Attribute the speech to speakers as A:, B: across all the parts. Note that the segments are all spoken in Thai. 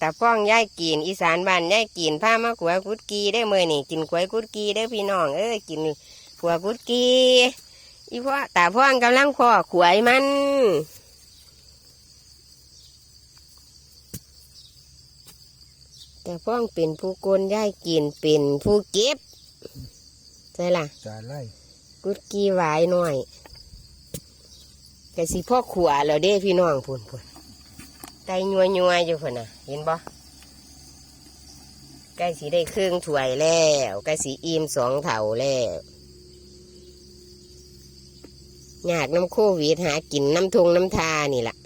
A: ตาฟ้องย่ายกินอีสานบ้านย่ายกินผ้ามาขัวกุดกีได้อมื่อนี่กินขวยกุดกีได้อพี่น้องเอ้ยกินขัวกุดกีอีพ่อตาฟ้องกำลังพ่อขวยมันแต่ฟ้องเป็นผู้กลย่ายกินเป็นผู้เก็บใช่ล่ะ
B: จ่าไล่
A: กุดกี้หวายหน่อยแต่สิพ่อขวแล้วเด้พี่น้องพุ่นพุ่น ไตยัวยัวอยู่พุ่นน่ะ เห็นบ่ใกล้สีได้เครื่องถ้วยแล้วใกล้สีอิ่มสองเถาแล้วอยากน้ำโควิดหากินน้ำทงน้ำทานี่ล่ะ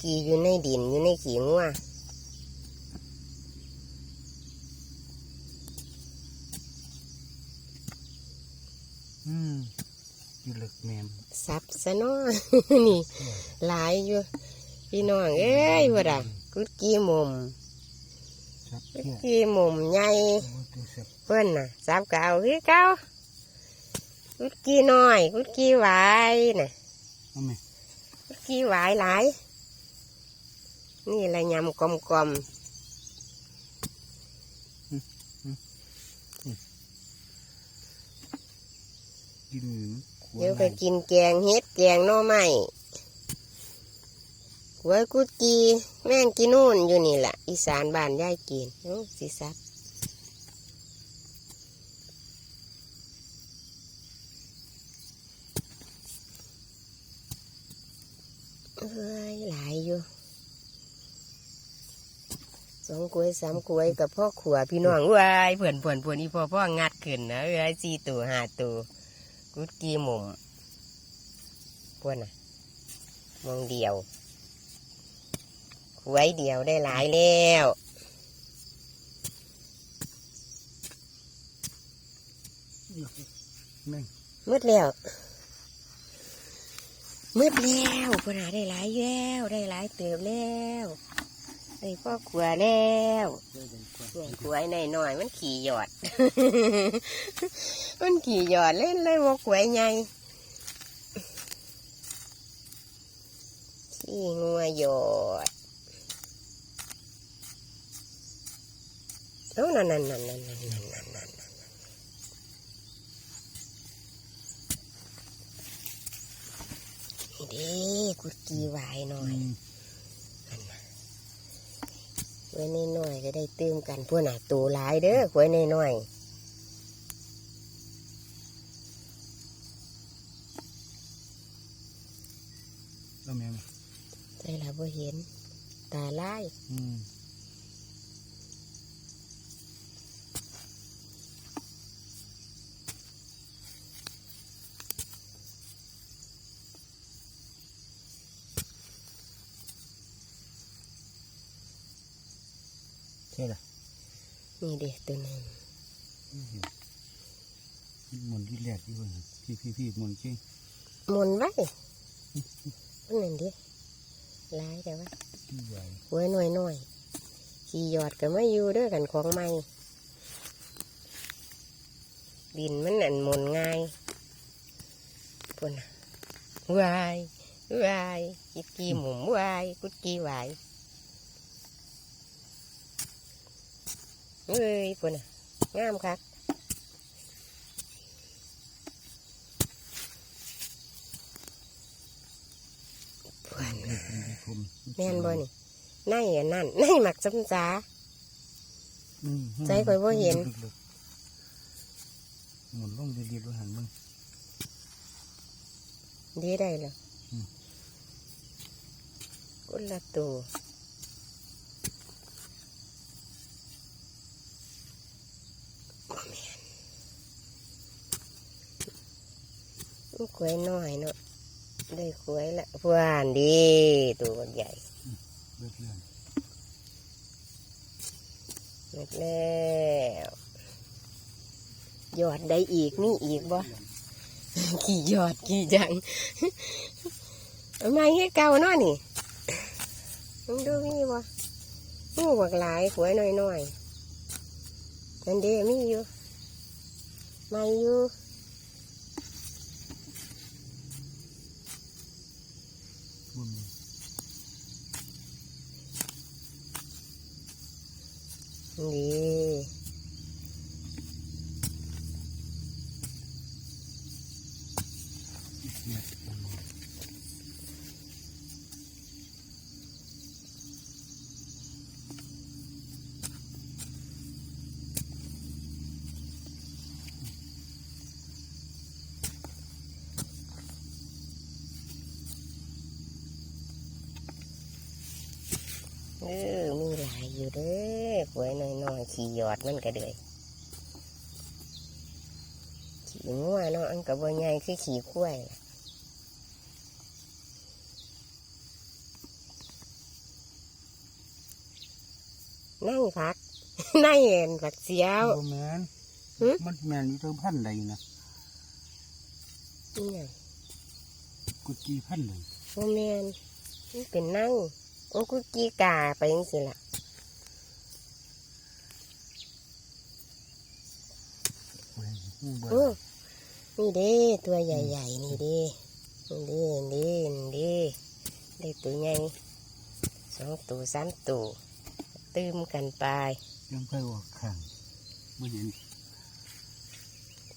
A: กีอยู่ในดินอยู่ในขี้งัว
B: อืมอยู่ เหลึกแมม
A: ซับซะเนาะ นี่ หลายอยู่ พี่น้องเอ้ยว่าด่ะกุดกี้มุม
B: ครับ
A: กุด
B: เนี่ย
A: กี้มุมใหญ่
B: โอ้ตัวเสียบ
A: เพิ่นน่ะซับเก่าคือเก่ากุดกี้น้อย กุดกี้หวายน่ะ
B: เอาไหม
A: กุดกี้หวายหลาย นี่ละยำกลมกลม
B: กินข
A: ๆ
B: ว
A: เดี๋ยวไปกินแกงเฮ็ดแกงหน่อไม้หัวกุดกี้แม่งกินนู่นอยู่นี่แหละอีสานบ้านยายกินโอ้สิซับเอ้ยหลายอยู่สองกล้วยสามกล้วยกับพ่อขวพี่น้องว้ายเพื่อนเพื่อนเพื่อนอีพ่อพ่องัดขึ้นนะเอ้ยสี่ตัวห้าตัว กุดกี่หมุมพวกน่ะมองเดียวขวยเดียวได้หลายแล้ว
B: แม่ง
A: มืดแล้วมืดแล้วพวกน่ะได้หลายแล้วได้หลายเติบแล้ว ได้พ่อขวแล้ว
B: ได้เป็นกว่า
A: เนี่ยกล้วยหน่อยๆมันขี่หยอด มันขี่หยอดเล่นเลยว่ากล้วยใหญ่ขี่งัวหยอดโอ้นั่นนั่นนั่นนั่นนั่นนั่นนั่นนั่นนี่เด้กุดกีไหวายหน่อ
B: อื
A: ย
B: ม
A: ไว้ในน้อยๆก็ได้เติมกันพวกน่ะตูหลายเด้อไว้ในน้อย
B: แล้วแม่ง
A: ๆใจละบ่เห็น ตาลาย
B: อืม ใช่ละ
A: นี่เด็กตัวหนึง
B: หมุนที่แรกที่ว่าพี่พี่พี่หมุนจริง
A: หมุนไว้อันนั่นดิหลายแต่ว่า
B: ที่ใหญ่
A: ไว้น้อยน้อยๆขี่หยอดก็ไม่อยู่เด้อกันของใหม่ดินมันอันหมุนง่ายพุ่นน่ะวายวายกุดกี้หมุมวายกุดกี้ไหวาย เอ้ยพุ่นน่ะงามคักพวน
B: เด็กเป็นที่ผม
A: แม่นบ่นี่ในอันนั่นในหมักจำจา
B: อืม
A: ใจข่อยบ่เห็น
B: ลึกๆหมุนลงดีๆด้วยหันมึง
A: ดีได้แล้ว
B: อืม
A: กุละตัวบ่แม่น ลูกขวยน้อยเนาะได้ขวยละพวานดีตัวบักใหญ่
B: เลือดเลื่อน
A: หมดแล้วยอดได้อีกมีอีกบ่ขี่ยอดขี่จังเอาไม่ให้เก่าเนาะนี่มึงดูมีบ่งูบักหลายขวยน้อยๆนั่นเด้มีอยู่ไม่อยู่
B: บ่มี
A: นี่
B: เนี่ยบ่มี
A: เออ อยู่เด้อหวยน้อยๆขี่หยอดมันก็เดยขี่งัวเนาะอันกับว่าใหญ่คือขี่ข้วยล่ะนั่งพักนั่งเห็นผักเสียว
B: บ่แม่น
A: หึ
B: มันแม่นอยู่ทางพันใดนะ
A: นี่ไง
B: กุจีพันใด
A: โมเมนมันเป็นนั่งโอ้กูกีกาไปยังสิล่ะ
B: บ่ได้ฮู้บ่
A: โอ้นี่เด้ตัวใหญ่ๆนี่เด้นี่เด้นี่เด้ได้ตัวใหญ่สองตัวสามตัวตื้มกันไป
B: ยังไปออกข้างบ่เห็น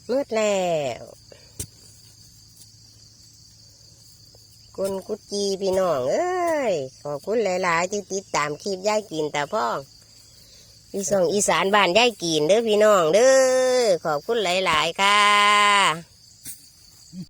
A: มืดแล้วกุนกุดจีพี่น้องเอ้ยขอบคุณหลาย ๆ ที่ติดตามคลิปย่ายกินตาพ่อ งพี่ส่องอีสานบ้านย่ายกินเด้อพี่น้องเด้อขอบคุณหลาย ๆ ค่ะ